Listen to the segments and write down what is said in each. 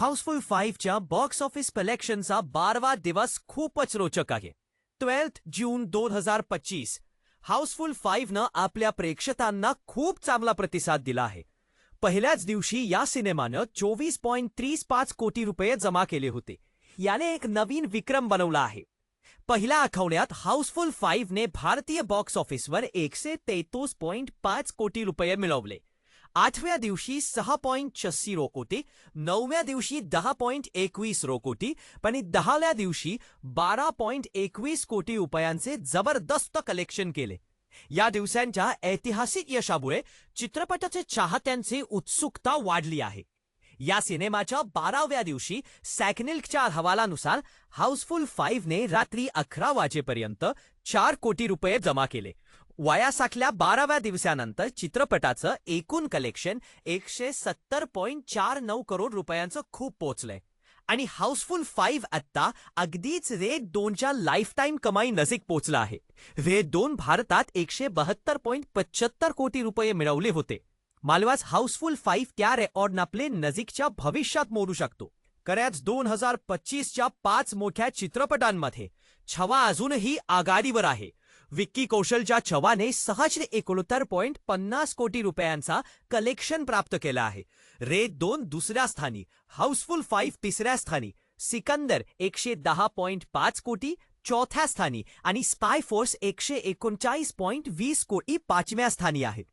House full फाईव्हच्या box office कलेक्शनचा बारवा दिवस खूपच रोचक आहे. ट्वेल्थ जून दोन हजार पच्चीस हाऊसफुल फाईव्हनं आपल्या प्रेक्षकांना खूप चांगला प्रतिसाद दिला आहे. पहिल्याच दिवशी या सिनेमानं चोवीस पॉईंट तीस पाच कोटी रुपये जमा केले होते. याने एक नवीन विक्रम बनवला आहे. पहिल्या आठवड्यात हाऊसफुल फाईव्हने भारतीय बॉक्स ऑफिसवर एकशे तेहतीस पॉईंट पाच कोटी रुपये मिळवले. आठव्या दिवशी सहा पॉईंट छस्सी रो कोटी नवव्या दिवशी दहा पॉईंट एकवीस रो कोटी आणि दहाव्या दिवशी बारा पॉईंट एकवीस कोटी रुपयांचे जबरदस्त कलेक्शन केले. या दिवसांच्या ऐतिहासिक यशामुळे चित्रपटाचे चाहत्यांची उत्सुकता वाढली आहे. या सिनेमाच्या बाराव्या दिवशी सॅकनिल्कच्या अहवालानुसार हाऊसफुल फाईव्हने रात्री अकरा वाजेपर्यंत चार कोटी रुपये जमा केले. वयासाकल्या बाराव्या दिवसानंतर चित्रपटाचं एकूण कलेक्शन एकशे सत्तर पॉईंट चार नऊ करोड रुपयांचं खूप पोचलंय. आणि हाऊसफुल फाईव्ह आत्ता अगदीच रेड दोनच्या लाईफटाईम कमाई नजीक पोचला आहे. रेड दोन भारतात एकशे बहत्तर पॉईंट पंच्याहत्तर कोटी रुपये मिळवले होते. मालवाज हाऊसफुल फाईव्ह त्या रेकॉर्ड आपले नजीकच्या भविष्यात मोडू शकतो. खऱ्याच दोन हजार पच्चीसच्या पाच मोठ्या चित्रपटांमध्ये छवा अजूनही आघाडीवर आहे. विक्की कौशलच्या छवाने सहाशे एकोणत्तर पॉईंट पन्नास कोटी रुपयांचा कलेक्शन प्राप्त केला आहे. रेत दोन दुसऱ्या स्थानी हाऊसफुल फाईव्ह तिसऱ्या स्थानी सिकंदर एकशे दहा पॉईंट पाच कोटी चौथ्या स्थानी आणि स्पाय फोर्स एकशे एकोणचाळीस पॉईंट वीस कोटी पाचव्या स्थानी आहेत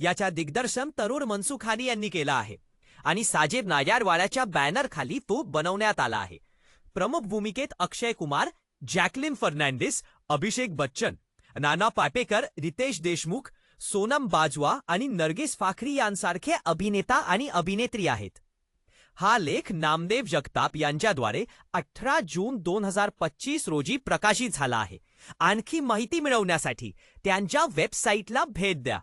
याच्या दिग्दर्शन तरुण मनसुखानी यांनी केला आहे आणि साजेब नायारवाड्याच्या बॅनर खाली तो बनवण्यात आला आहे. प्रमुख भूमिकेत अक्षय कुमार जॅकलिन फर्नांडिस अभिषेक बच्चन नाना पाटेकर रितेश देशमुख सोनम बाजवा आणि नर्गिस फाखरी यांसारखे अभिनेता आणि अभिनेत्री आहेत. हा लेख नामदेव जगताप यांच्याद्वारे अठरा जून दोन हजार पच्चीस रोजी प्रकाशित झाला आहे. आणखी माहिती मिळवण्यासाठी त्यांच्या वेबसाईटला भेट द्या.